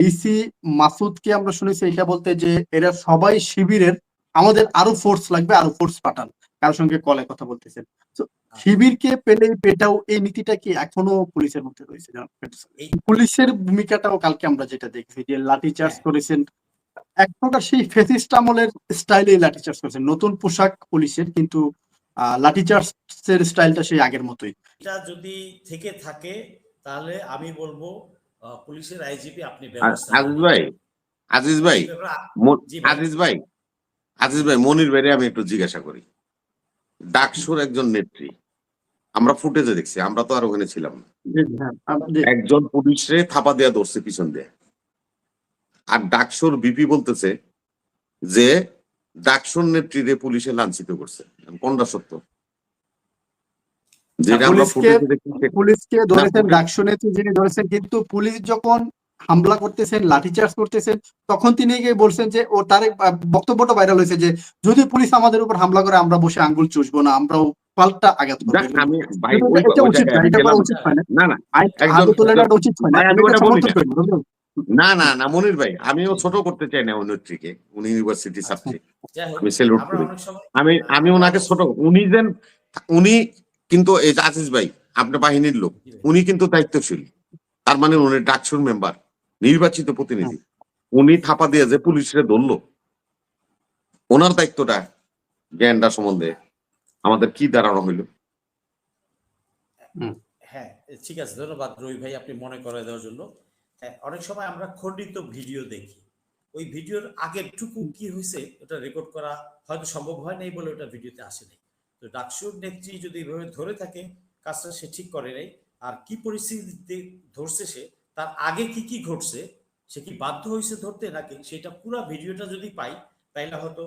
DC মাসুদকে আমরা শুনেছি এটা বলতে যে এরা সবাই শিবিরের আমাদের আরও ফোর্স লাগবে আরও ফোর্স পাঠান। কারোর সঙ্গে কলে কথা বলতেছেন। শিবিরকে পেলেই পেটাও এই নীতিটা কি এখনও পুলিশের মধ্যে রয়েছে? পুলিশের ভূমিকাটাও কালকে আমরা যেটা দেখছি যে লাঠি চার্জ হ্যাঁ। করেছেন। এক প্রকার সেই ফেসিস্ট আমলের স্টাইলে লাঠি চার্জ করেছেন। নতুন পোশাক পুলিশের কিন্তু আহ, লাঠি চার্জের স্টাইলটা সেই আগের মতোই। এটা যদি থেকে থাকে তাহলে আমি বলব পুলিশের আইজিপি আপনি আজিজ ভাই আজিজ ভাই। আজিজ ভাই আজিজ ভাই মনির ভাইরে আমি একটু জিজ্ঞাসা করি। ডাকসুর একজন নেত্রী। আমরা ফুটেজে দেখছি আমরা তো আর ওখানে ছিলাম হ্যাঁ। একজন পুলিশে থাপা দেয়া ধরছে পিছন দিয়ে। আর ডাকসুর বিপি বলতেছে যে ডাকসুর নেত্রীরে পুলিশে লাঞ্ছিত করছে। কোনটা সত্য? পুলিশকে- ধরেছেন যিনি ধরেছেন কিন্তু পুলিশ যখন হামলা করতেছেন লাঠিচার্জ করতেছেন তখন তিনি গিয়ে বলছেন যে ও তার বক্তব্যটা ভাইরাল হয়েছে যে যদি পুলিশ আমাদের উপর হামলা করে আমরা বসে আঙ্গুল চুষবো না আমরাও পাল্টা আঘাত করব। ভাই কিন্তু ওই- এটা ওই উচিত না না। উচিত না মনির ভাই আমিও ছোট করতে চাই না ওই নেত্রীকে উনি ইউনিভার্সিটি ছাত্রী। যাই আমি salute আমরা করি। আমি আমি ওনাকে ছোট উনি যেন উনি কিন্তু এই যে আজিজ ভাই আপনার বাহিনীর লোক উনি কিন্তু দায়িত্বশীল। তার মানে উনি ডাকসুর মেম্বার নির্বাচিত প্রতিনিধি। উনি থাপা দিয়ে যে পুলিশরে ধরলো ওনার দায়িত্বটা জ্ঞানটা সম্বন্ধে আমাদের কি দাঁড়ানো হইল? হ্যাঁ ঠিক আছে ধন্যবাদ রবি ভাই আপনি মনে করে দেওয়ার জন্য। হ্যাঁ, অনেক সময় আমরা খণ্ডিত ভিডিও দেখি। ওই ভিডিওর আগের টুকু কি হয়েছে ওটা রেকর্ড করা হয়তো সম্ভব হয় নাই বলে ওটা ভিডিওতে আসে নাই। তো ডাকসুর নেত্রী যদি এভাবে ধরে থাকে, কাজটা সে ঠিক করে নাই। আর কি পরিস্থিতিতে ধরছে সে, তার আগে কি কি ঘটছে, সে কি বাধ্য হয়েছে ধরতে? নাকি সেটা পুরো ভিডিওটা যদি পাই, তাইলে হয়তো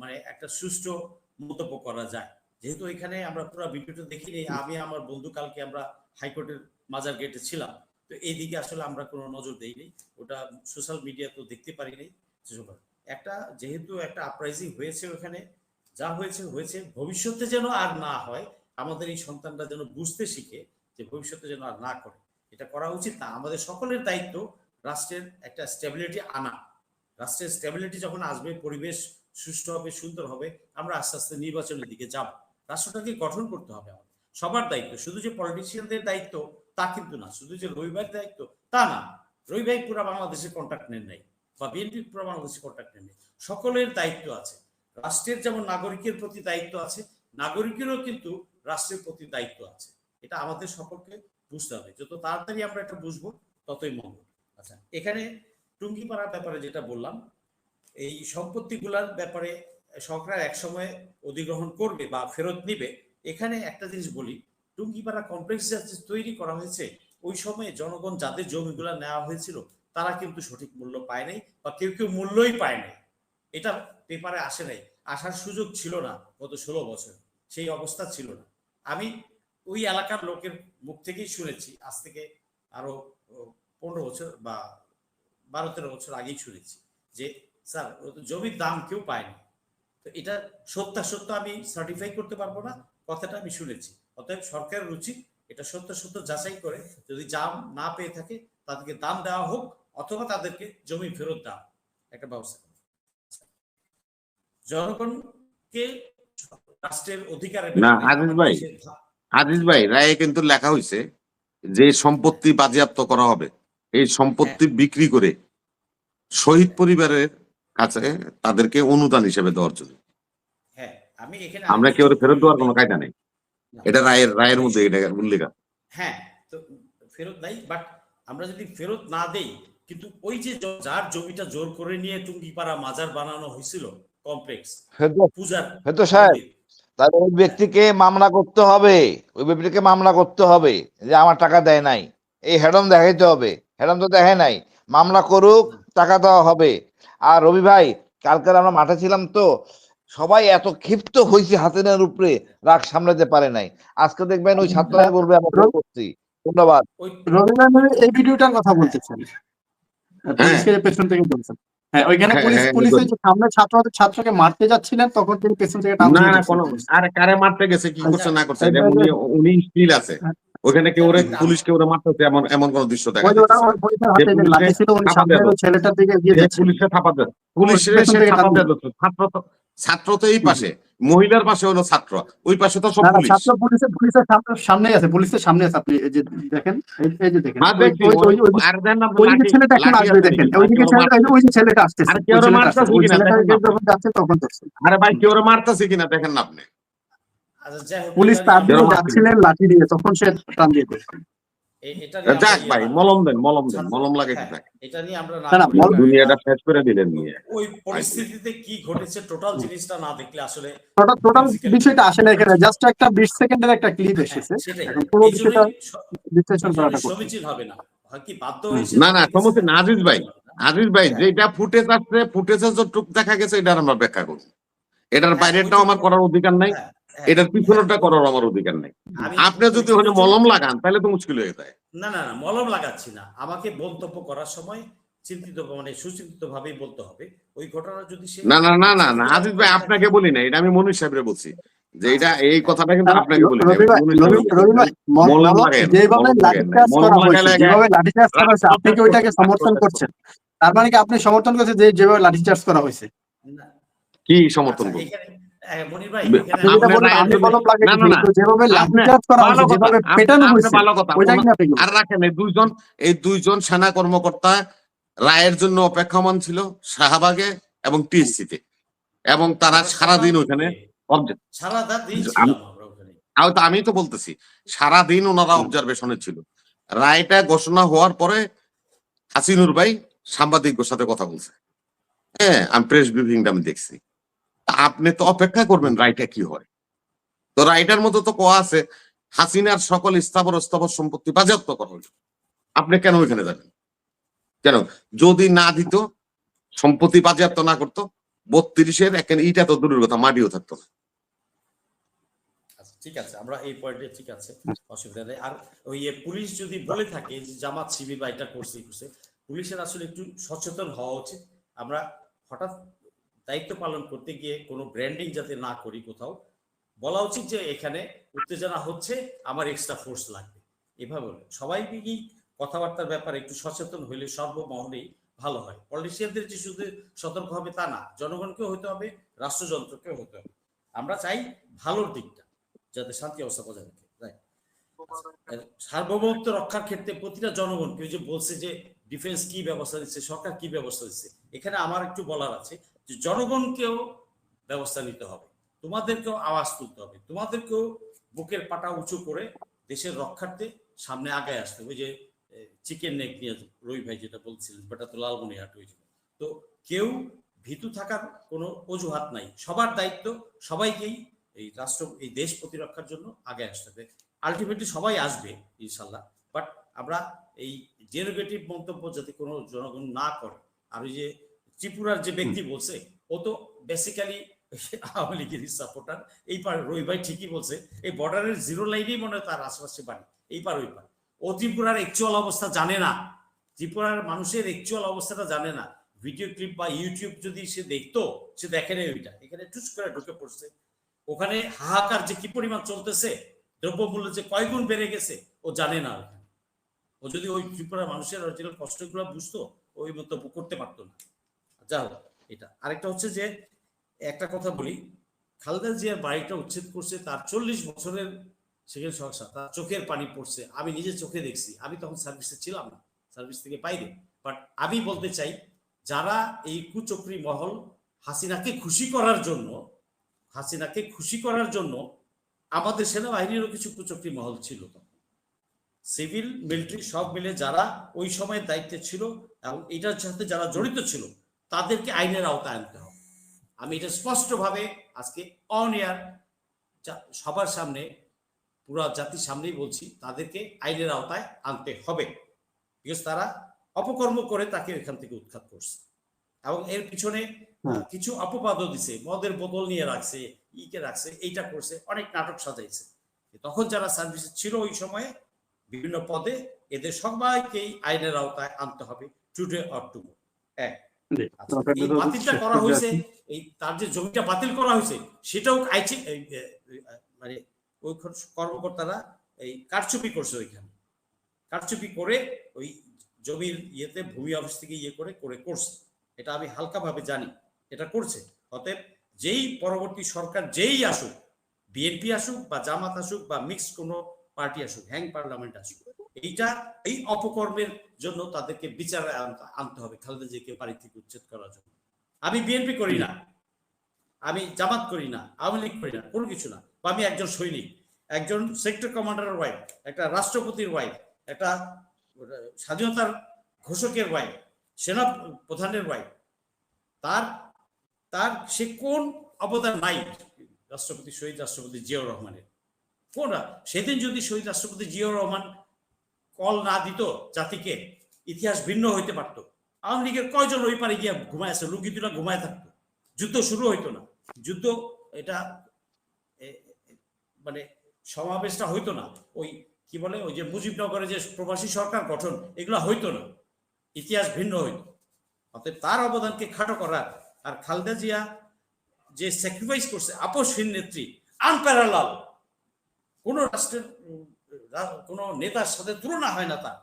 মানে একটা সুষ্ঠু মন্তব্য করা যায়। যেহেতু এখানে আমরা পুরো ভিডিওটা দেখিনি আমি আমার বন্ধু কালকে আমরা হাইকোর্টের মাজার গেটে ছিলাম। তো এইদিকে আসলে আমরা কোনো নজর দেইনি ওটা সোশ্যাল মিডিয়া তো দেখতে পারি নাই। একটা যেহেতু একটা আপরাইজিং হয়েছে ওখানে যা হয়েছে হয়েছে। ভবিষ্যতে যেন আর না হয়, আমাদের এই সন্তানরা যেন বুঝতে শিখে যে ভবিষ্যতে যেন আর না করে। এটা করা উচিত না। আমাদের সকলের দায়িত্ব রাষ্ট্রের একটা স্টেবিলিটি আনা। রাষ্ট্রের স্টেবিলিটি যখন আসবে, পরিবেশ সুষ্ঠু হবে, সুন্দর হবে, আমরা আস্তে আস্তে নির্বাচনের দিকে যাব। রাষ্ট্রটাকে গঠন করতে হবে আমাদের। সবার দায়িত্ব। শুধু যে পলিটিশিয়ানদের দায়িত্ব, তা কিন্তু না। শুধু যে রবিবার দায়িত্ব, তা না। রবিবার পুরা বাংলাদেশের কন্ট্যাক্ট নেন নাই। বা বিএনপি পুরা বাংলাদেশের কন্ট্যাক্ট নেন নাই। সকলের দায়িত্ব আছে। রাষ্ট্রের যেমন নাগরিকের প্রতি দায়িত্ব আছে, নাগরিকেরও কিন্তু রাষ্ট্রের প্রতি দায়িত্ব আছে। এটা আমাদের সকলকে বুঝতে হবে। যত তাড়াতাড়ি আমরা এটা বুঝব, ততই মঙ্গল। আচ্ছা এখানে টুঙ্গিপাড়ার ব্যাপারে যেটা বললাম, এই সম্পত্তিগুলার ব্যাপারে সরকার একসময় অধিগ্রহণ করবে বা ফেরত নিবে। এখানে একটা জিনিস বলি, টুঙ্গিপাড়া কমপ্লেক্স যে তৈরি করা হয়েছে, ওই সময়ে জনগণ যাদের জমিগুলা নেওয়া হয়েছিল, তারা কিন্তু সঠিক মূল্য পায় নাই বা কেউ কেউ মূল্যই পায় নাই। এটা পেপারে আসে নাই। আসার সুযোগ ছিল না গত ষোলো বছর। সেই অবস্থা ছিল না। আমি ওই এলাকার লোকের মুখ থেকেই শুনেছি, আজ থেকে আরও পনেরো বছর বা বারো তেরো বছর আগেই শুনেছি যে, স্যার জমির দাম কেউ পায়নি তো এটা সত্যাসত্য আমি সার্টিফাই করতে পারব না, কথাটা আমি শুনেছি। অতএব সরকারের উচিত এটা সত্য সত্য যাচাই করে, যদি দাম না পেয়ে থাকে, তাদেরকে দাম দেওয়া হোক অথবা তাদেরকে জমি ফেরত দেওয়া একটা ব্যবস্থা। জনগণকে রাষ্ট্রের অধিকারে না, আজিজ ভাই। আজিজ ভাই রায়ে কিন্তু লেখা হয়েছে যে সম্পত্তি বাজেয়াপ্ত করা হবে এই সম্পত্তি বিক্রি করে শহীদ পরিবারের কাছে তাদেরকে অনুদান হিসেবে দেওয়ার জন্য হ্যাঁ আমরা কেউ ফেরত দেওয়ার কোনো কায়দা নেই এটা রায়ের রায়ের মধ্যে এটা উল্লেখ। হ্যাঁ তো ফেরত নাই বাট আমরা যদি ফেরত না দেই কিন্তু ওই যে যার জমিটা জোর করে নিয়ে টুঙ্গিপাড়া মাজার বানানো হয়েছিল কমপ্লেক্স সাহেব ওই ব্যক্তিকে মামলা করতে হবে। ওই ব্যক্তিকে মামলা করতে হবে যে আমার টাকা দেয় নাই। এই হেডম দেখাইতে হবে। হেডম তো দেখে নাই। মামলা করুক টাকা দেওয়া হবে। আর রবি ভাই কালকে আমরা মাঠে ছিলাম তো সবাই এত ক্ষিপ্ত হয়েছে হাতেনের উপরে রাগ সামলাতে পারে নাই। আজকে দেখবেন ওই ছাত্ররাই বলবে আমরা করছি। ধন্যবাদ। এই ভিডিওটার কথা বলতেছেন। পুলিশকে পেছন থেকে বলছেন। হ্যাঁ ওইখানে হ্যাঁ, পুলিশ হ্যাঁ, সামনে ছাত্র ছাত্রকে মারতে যাচ্ছিলেন তখন তিনি পেছন থেকে টান না না কোনো আরে কারে মারতে গেছে কি করছে না করছে এটা এটা- উনি উনি স্টিল আছে। ওখানে কেউ ওরে পুলিশ কেউ ওরে মারতেছে এমন এমন কোন দৃশ্য দেখা যাচ্ছে। পুলিশে থাপা দেয় থেকে থাপা দেয় ছাত্র ছাত্র তো এই পাশে। মহিলার পাশে হলো ছাত্র। ওই পাশে তো সব পুলিশ। ছাত্র পুলিশের পুলিশের সামনে সামনে আছে পুলিশের সামনে আছে আপনি এই যে দেখেন এই- যে দেখেন। ওই- ওই- ওই- ওই- আর দেন না, ওই যে ছেলেটা এখন আসবে দেখেন? ওই দিকে ছেলেটা ওই যে ছেলেটা আসতেছে আর কেউ মারতেছে কিনা দেখেন যখন যাচ্ছে তখন আরে ভাই কেউ ওরা মারতেছে কিনা দেখেন না আপনি। আচ্ছা, পুলিশ তার দিকে যাচ্ছিলেন লাঠি দিয়ে তখন সে টান দিয়ে এটা যাক ইয়ে ভাই মলম দেন মলম দেন মলম লাগে হ্যাঁ, এটা নিয়ে আমরা না না, না, করি, মল- কারণ দুনিয়াটা শেষ করে দিলেন নিয়ে। ওই পরিস্থিতিতে কি ঘটেছে টোটাল জিনিসটা না দেখলে আসলে টোটাল টোটাল বিষয়টা আসে না এখানে। জাস্ট একটা বিশ সেকেন্ডের একটা ক্লিপ এসেছে। হ্যাঁ, এখন পুরো বিষয়টা বিশ্লেষণ করাটা সমীচীন হবে না। কি বাধ্য হয়েছে? না না সমস্যা ভাই আজিজ ভাই হ্যাঁ। যেটা ফুটেজ আসছে ফুটেজের যতটুক দেখা গেছে এটার আমরা ব্যাখ্যা করব। এটার বাইরেরটাও আমার করার অধিকার নাই। এটার পিছনেরটা করার আমার অধিকার নাই। আপনি যদি ওখানে মলম লাগান তাহলে তো মুশকিল হয়ে যায়। না না না মলম লাগাচ্ছি না। আমাকে মন্তব্য করার সময় চিন্তিত মানে সুচিন্তিত ভাবেই বলতে হবে। ওই ঘটনা যদি সে না না না না না আজিজ ভাই আপনাকে বলি না এটা আমি মনীষ সাহেবরে বলছি। যে এটা এই কথাটা কিন্তু আপনাকে বলি মলম হয়েছে আপনি কি ওইটাকে সমর্থন করছেন? তার মানে কি আপনি সমর্থন করছেন যে যেভাবে লাঠিচার্জ করা হয়েছে? কি সমর্থন আচ্ছা, হ্যাঁ, দুইজন এই দুইজন সেনা কর্মকর্তা রায়ের জন্য অপেক্ষমান ছিল শাহবাগে এবং টিএসসিতে। এবং তারা সারাদিন ওখানে আমি- তো বলতেছি সারাদিন ওনারা অবজারভেশনে ছিল। রায়টা ঘোষণা হওয়ার পরে হাসিনুর ভাই সাংবাদিকদের সাথে কথা বলছে। হ্যাঁ আমি প্রেস ব্রিফিংটা আমি দেখছি। আপনি তো অপেক্ষা করবেন রায়টা কি হয়। তো রায়টার মধ্যে তো কোয়া আছে হাসিনার সকল স্থাবর স্থাবর সম্পত্তি বাজেয়াপ্ত করা হলো। আপনি কেন ওইখানে যাবেন কেন? যদি না দিত সম্পত্তি বাজেয়াপ্ত না করতো বত্রিশের এখানে ইটা তো দূরের কথা মাটিও থাকতো না। আচ্ছা, ঠিক আছে আমরা এই পয়েন্টে ঠিক আছে অসুবিধা নেই। আর ওই পুলিশ যদি বলে থাকে যে জামাত শিবির বা এটা করছে করছে পুলিশের আসলে একটু সচেতন হওয়া উচিত। আমরা হঠাৎ দায়িত্ব পালন করতে গিয়ে কোনো ব্র্যান্ডিং যাতে না করি কোথাও, বলা উচিত যে এখানে উত্তেজনা হচ্ছে, আমার এক্সট্রা ফোর্স লাগবে। এভাবে বলে। সবাই কি কথাবার্তার ব্যাপারে একটু সচেতন হইলে সর্বমহলেই ভালো হয়। পলিটিশিয়ানদের যে শুধু সতর্ক হবে তা না, জনগণকেও হতে হবে, রাষ্ট্রযন্ত্রকেও হতে হবে। আমরা চাই ভালোর দিকটা, যাতে শান্তি অবস্থা বজায় রাখে. সার্বভৌমত্ব রক্ষার ক্ষেত্রে প্রতিটা জনগণ কেউ যে বলছে যে ডিফেন্স কি ব্যবস্থা দিচ্ছে সরকার কি ব্যবস্থা দিচ্ছে এখানে আমার একটু বলার আছে। যে জনগণকেও ব্যবস্থা নিতে হবে, তোমাদেরকেও আওয়াজ তুলতে হবে, তোমাদেরকেও বুকের পাটা উঁচু করে দেশের রক্ষার্থে সামনে আগায় আসতে হবে। যে চিকেন নেক নিয়ে রবি ভাই যেটা বলছিলেন বেটা তো লালমনিহাট হয়েছিল তো কেউ ভীতু থাকার কোনো অজুহাত নাই। সবার দায়িত্ব সবাইকেই এই রাষ্ট্র, এই দেশ প্রতিরক্ষার জন্য আগে আসতে হবে। আলটিমেটলি সবাই আসবে, ইনশাল্লাহ। বাট আমরা এই ডেরোগেটিভ মন্তব্য যাতে কোনো জনগণ না করে, আর ওই যে ত্রিপুরার যে ব্যক্তি বলছে ও তো বেসিক্যালি আওয়ামী লীগের সাপোর্টার এই পার রবি ভাই ঠিকই বলছে এই বর্ডারের জিরো লাইনেই মনে হয় তার আশেপাশে বাড়ি এই পার ওই পার। ও ত্রিপুরার অ্যাকচুয়াল অবস্থা জানে না। ত্রিপুরার মানুষের অ্যাকচুয়াল অবস্থাটা জানে না। ভিডিও ক্লিপ বা ইউটিউব যদি সে দেখতো সে দেখে নেই ওইটা। এখানে টুস করে ঢুকে পড়ছে। ওখানে হাহাকার যে কি পরিমাণ চলতেছে দ্রব্যমূল্য যে কয় গুণ বেড়ে গেছে ও জানে না ওখানে ও যদি ওই ত্রিপুরার মানুষের অরিজিনাল কষ্টগুলো বুঝতো ওই মন্তব্য করতে পারতো না। যা হোক এটা। আরেকটা হচ্ছে যে, একটা কথা বলি, খালেদা জিয়ার বাড়িটা উচ্ছেদ করছে তার চল্লিশ বছরের সেখানে সংসার, তার চোখের পানি পড়ছে, আমি নিজে চোখে দেখছি, আমি তখন সার্ভিসে ছিলাম না সার্ভিস থেকে বাইরে। বাট আমি বলতে চাই, যারা এই কুচক্রী মহল হাসিনাকে খুশি করার জন্য, হাসিনাকে খুশি করার জন্য আমাদের সেনাবাহিনীরও কিছু কুচক্রী মহল ছিল তখন। সিভিল, মিলিটারি সব মিলে যারা ওই সময়ের দায়িত্বে ছিল, এবং এটার সাথে যারা জড়িত ছিল তাদেরকে আইনের আওতায় আনতে হবে। আমি এটা স্পষ্টভাবে আজকে অন এয়ার সবার সামনে পুরা জাতির সামনেই বলছি তাদেরকে আইনের আওতায় আনতে হবে। বিকজ তারা অপকর্ম করে তাকে এখান থেকে উৎখাত করছে। এবং এর পিছনে কিছু অপবাদও দিছে মদের বোতল নিয়ে রাখছে ইকে রাখছে এইটা করছে অনেক নাটক সাজাইছে। তখন যারা সার্ভিসে ছিল ওই সময়ে বিভিন্ন পদে এদের সবাইকেই আইনের আওতায় আনতে হবে টুডে অর টুমো এক। আচ্ছা, বাতিলটা করা হয়েছে এই তার যে জমিটা বাতিল করা হয়েছে সেটাও আইচি মানে ওই কর্মকর্তারা এই কারচুপি করছে ওইখানে। কারচুপি করে ওই জমির ইয়েতে ভূমি অফিস থেকে ইয়ে করে করে করছে। এটা আমি হালকাভাবে জানি এটা করছে। অতএব যেই পরবর্তী সরকার যেই আসুক বিএনপি আসুক বা জামাত আসুক বা মিক্সড কোনো পার্টি আসুক হ্যাং পার্লামেন্ট আসুক এইটা, এই অপকর্মের জন্য তাদেরকে বিচারে আনতে- হবে। খালেদা জিয়াকে বাড়ি থেকে উচ্ছেদ করার জন্য। আমি বিএনপি করি না। আমি জামাত করি না। আওয়ামী লীগ করি না। কোনো কিছু না। আমি একজন সৈনিক। একজন সেক্টর কমান্ডারের ওয়াইফ একটা রাষ্ট্রপতির ওয়াইফ একটা স্বাধীনতার ঘোষকের ওয়াইফ সেনা প্রধানের ওয়াইফ তার তার, সে কোন অবদান নাই রাষ্ট্রপতি শহীদ রাষ্ট্রপতি জিয়াউর রহমানের। কোন, সেদিন যদি শহীদ রাষ্ট্রপতি জিয়াউর রহমান কল না দিত জাতিকে, ইতিহাস ভিন্ন হইতে পারতো। আওয়ামী লীগের কয়জন ওই পারে গিয়ে ঘুমায় আছে? লুকি দুটা ঘুমায় থাকতো। যুদ্ধ শুরু হইতো না। যুদ্ধ এটা মানে সমাবেশটা হইতো না। ওই, কি বলে, ওই যে মুজিবনগরে যে প্রবাসী সরকার গঠন, এগুলো হইতো না। ইতিহাস ভিন্ন হইতো। অতএব তার অবদানকে খাটো করা আর খালেদা জিয়া যে স্যাক্রিফাইস করছে, আপসহীন নেত্রী, আনপ্যারালাল, কোন রাষ্ট্রের কোন নেতার সাথে তুলনা হয় না তার।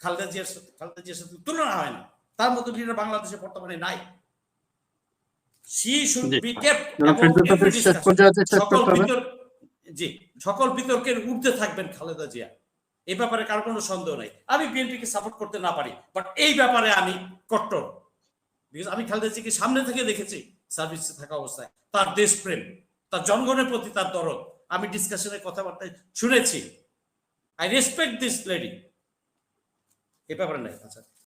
খালেদা জিয়ার সাথে খালেদা জিয়ার সাথে তুলনা হয় না। তার মতো লিডার বাংলাদেশে বর্তমানে নাই। জি। সকল বিতর্কের ঊর্ধ্বে থাকবেন খালেদা জিয়া। এই ব্যাপারে কার কোনো সন্দেহ নাই। আমি বিএনপিকে সাপোর্ট করতে না পারি বাট এই ব্যাপারে আমি কট্টর। বিকজ আমি খালেদা জিয়াকে সামনে থেকে দেখেছি সার্ভিসে থাকা অবস্থায়। তার দেশপ্রেম তার জনগণের প্রতি তার দরদ। আমি ডিসকাশনে কথাবার্তায় শুনেছি। আই রেসপেক্ট দিস লেডি এ ব্যাপারে নাই আচ্ছা।